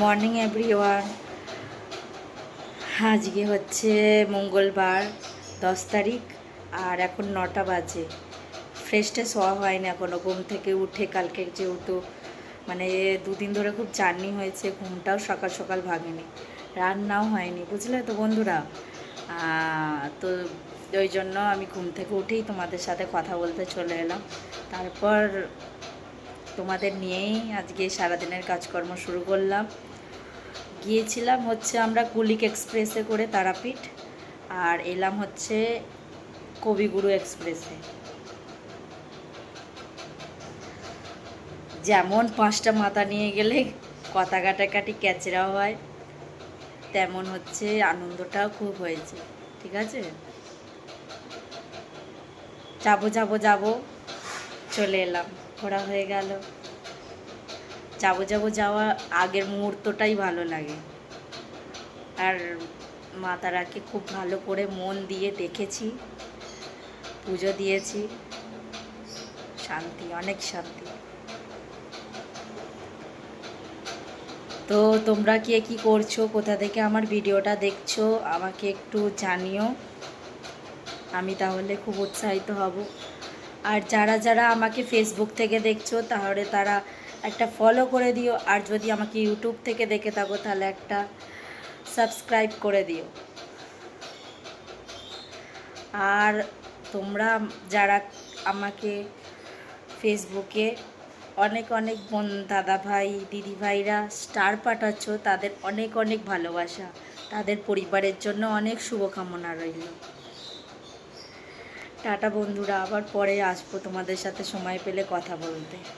Morning everyone আজকে হচ্ছে মঙ্গলবার, দশ তারিখ, আর এখন নটা বাজে। ফ্রেশ ফ্রেশটা শোয়া হয়নি এখনও ঘুম থেকে উঠে কালকে যেহেতু মানে দুদিন ধরে খুব জার্নি হয়েছে, ঘুমটাও সকাল সকাল ভাঙেনি, রান্নাও হয়নি, বুঝলে তো বন্ধুরা? তো ওই জন্য আমি ঘুম থেকে উঠেই তোমাদের সাথে কথা বলতে চলে এলাম। তারপর তোমাদের নিয়েই আজকে সারাদিনের কাজকর্ম শুরু করলাম। গিয়েছিলাম হচ্ছে আমরা কুলিক এক্সপ্রেসে করে তারাপীঠ, আর এলাম হচ্ছে কবিগুরু এক্সপ্রেসে। যেমন পাঁচটা মাথা নিয়ে গেলে কথা কাটাকাটি ক্যাচরাও হয়, তেমন হচ্ছে আনন্দটাও খুব হয়েছে, ঠিক আছে? যাব যাব যাব, চলে এলাম। ঘোরা হয়ে গেল। যাব যাব যাওয়া আগের মুহূর্তটাই ভালো লাগে। আর মা তারাকে খুব ভালো করে মন দিয়ে দেখেছি, পুজো দিয়েছি। শান্তি, অনেক শান্তি। তো তোমরা কে কি করছ? কোথা থেকে আমার ভিডিওটা দেখছ? আমাকে একটু জানিও। আমি তাহলে খুব উৎসাহিত হব। আর যারা যারা আমাকে ফেসবুক থেকে দেখছ, তাহলে তারা একটা ফলো করে দিও। আর যদি আমাকে ইউটিউব থেকে দেখে থাকো, তাহলে একটা সাবস্ক্রাইব করে দিও। আর তোমরা যারা আমাকে ফেসবুকে অনেক অনেক বোন, দাদা ভাই, দিদি ভাইরা স্টার পাঠাচ্ছ, তাদের অনেক অনেক ভালোবাসা। তাদের পরিবারের জন্য অনেক শুভকামনা রইল। টাটা বন্ধুরা আবার পরে আসব তোমাদের সাথে সময় পেলে কথা বলতে।